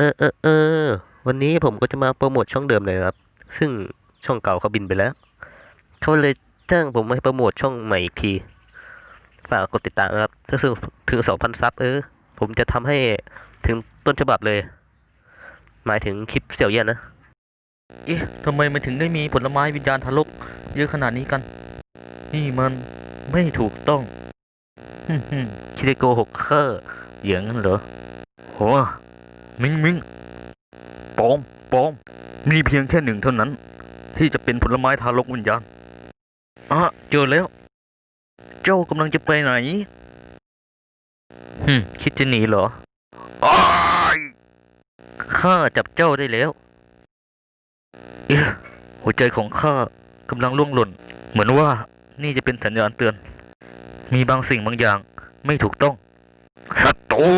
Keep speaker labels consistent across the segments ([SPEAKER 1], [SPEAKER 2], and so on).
[SPEAKER 1] เออเออเออวันนี้ผมก็จะมาโปรโมทช่องเดิมเลยครับ ซึ่งช่องเก่าเขาบินไปแล้ว เขาเลยจ้างผมมาให้โปรโมทช่องใหม่อีกที ฝากกดติดตามนะครับ ถ้าถึงถึงสองพันซับเออ ผมจะทำให้ถึงต้นฉบับเลย หมายถึงคลิปเสี่ยวเยี่ยนนะ
[SPEAKER 2] เอ๊ะทำไมมันถึงได้มีผลไม้วิญญาณทารกเยอะขนาดนี้กัน นี่มันไม่ถูกต้อง ฮึ่มฮึ่มคิดได้โกหกข้าอย่างนั้นเหรอโห มิงมิงปอมปอมมีเพียงแค่หนึ่งเท่านั้น ที่จะเป็นผลไม้ทารกวิญญาณอะเจอแล้ว เจ้ากำลังจะไปไหนฮึคิดจะหนีเหรอข้าจับเจ้าได้แล้วเอ๊ะหัวใจของข้ากำลังล่วงหล่น เหมือนว่านี่จะเป็นสัญญาณเตือน มีบางสิ่งบางอย่างไม่ถูกต้องศัตรู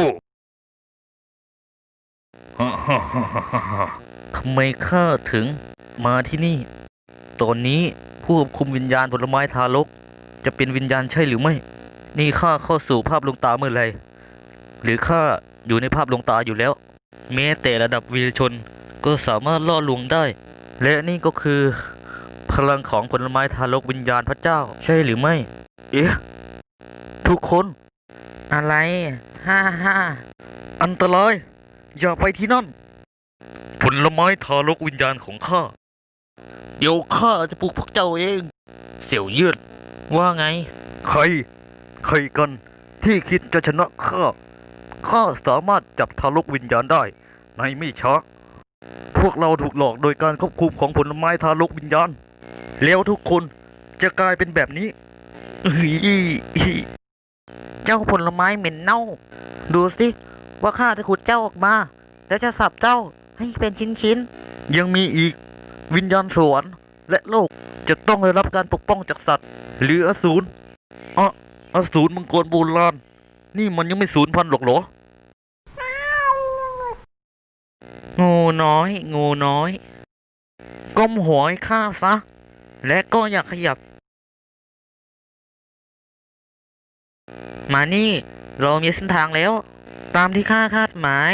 [SPEAKER 2] ทำไมข้าถึงมาที่นี่ ตอนนี้ผู้ควบคุมวิญญาณผลไม้ทารก จะเป็นวิญญาณใช่หรือไม่ นี่ข้าเข้าสู่ภาพลวงตาเมื่อไหรหรือข้าอยู่ในภาพลวงตาอยู่แล้ว แม้แต่ระดับวีรชนก็สามารถล่อลวงได้ และนี่ก็คือ พลังของผลไม้ทารกวิญญาณพระเจ้า ใช่หรือไม่ เอ๊ะ ทุกคน อะไร ฮ่าฮ่าอันตราย อย่าไปที่นั่น ผลไม้ทารกวิญญาณของข้า เดี๋ยวข้าจะปลุกพวกเจ้าเอง เสี่ยวยืด ว่าไง ใคร ใครกันที่คิดจะชนะข้า ข้าสามารถจับทารกวิญญาณได้ในไม่ช้า พวกเราถูกหลอกโดยการควบคุมของผลไม้ทารกวิญญาณ แล้วทุกคนจะกลายเป็นแบบนี้อื้อหือเจ้าผลไม้เหม็นเน่า ดูสิ ว่าข้าจะขุดเจ้าออกมา แล้วจะสับเจ้าให้เป็นชิ้นๆ ยังมีอีกวิญญาณสวรรค์และโลกจะต้องได้รับการปกป้องจากสัตว์ หรืออสูรอะอสูรมังกรโบราณนี่มันยังไม่สูญพันธุ์หรอกเหรองูน้อย งูน้อย ก้มหัวให้ข้าซะ และก็อย่าขยับ มานี่ เรามีเส้นทางแล้ว ตามที่ข้าคาดหมาย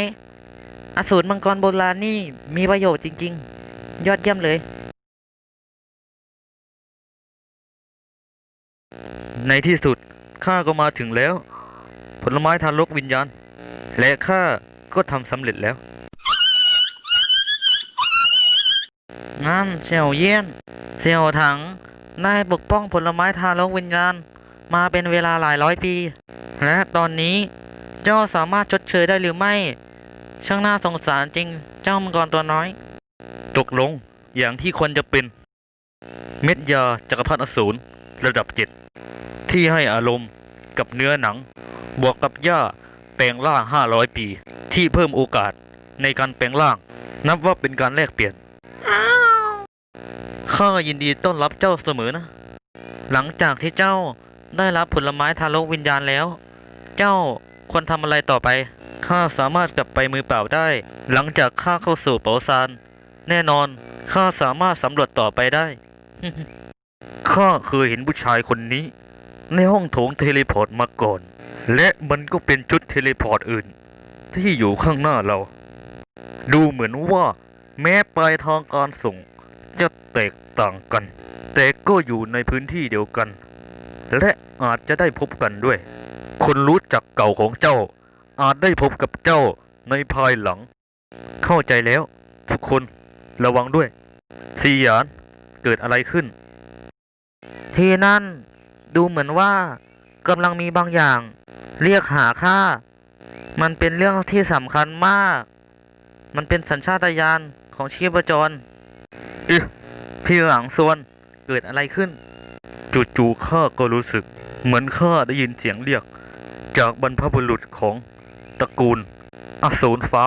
[SPEAKER 2] อสูรมังกรโบราณนี่มีประโยชน์จริง ๆ ยอดเยี่ยมเลย ในที่สุดข้าก็มาถึงแล้ว ผลไม้ทารกวิญญาณ และข้าก็ทำสำเร็จแล้วงั้นเสี่ยวเยี่ยนเสี่ยวถังได้ปกป้องผลไม้ทารกวิญญาณ มาเป็นเวลาหลายร้อยปี และตอนนี้ เจ้าสามารถชดเชยได้หรือไม่ ช่างน่าสงสารจริงเจ้ามังกรตัวน้อย ตกลงอย่างที่ควรจะเป็น เม็ดยาจักรพรรดิอสูรระดับเจ็ดที่ให้อารมณ์กับเนื้อหนัง บวกกับหญ้าแปลงร่างห้าร้อยปี ที่เพิ่มโอกาสในการแปลงร่าง นับว่าเป็นการแลกเปลี่ยนข้ายินดีต้อนรับเจ้าเสมอนะ หลังจากที่เจ้าได้รับผลไม้ทารกวิญญาณแล้ว เจ้า ควรทำอะไรต่อไปข้าสามารถกลับไปมือเปล่าได้ หลังจากข้าเข้าสู่เปาซาน แน่นอนข้าสามารถสำรวจต่อไปได้ ข้าเคยเห็นผู้ชายคนนี้ ในห้องโถงเทเลพอร์ตมาก่อน และมันก็เป็นชุดเทเลพอร์ตอื่น ที่อยู่ข้างหน้าเรา ดูเหมือนว่า แม้ปลายทางการส่ง จะแตกต่างกัน แต่ก็อยู่ในพื้นที่เดียวกัน และอาจจะได้พบกันด้วย คนรู้จักเก่าของเจ้า อาจได้พบกับเจ้าในภายหลัง เข้าใจแล้ว ทุกคนระวังด้วย ซีหยานเกิดอะไรขึ้น ที่นั่นดูเหมือนว่ากำลังมีบางอย่าง เรียกหาข้า มันเป็นเรื่องที่สำคัญมาก มันเป็นสัญชาตญาณของชีพจรเอ๊ะพี่หลังส่วนเกิดอะไรขึ้น จู่ๆข้าก็รู้สึก เหมือนข้าได้ยินเสียงเรียก จากบรรพบุรุษของตระกูลอสูรฟ้า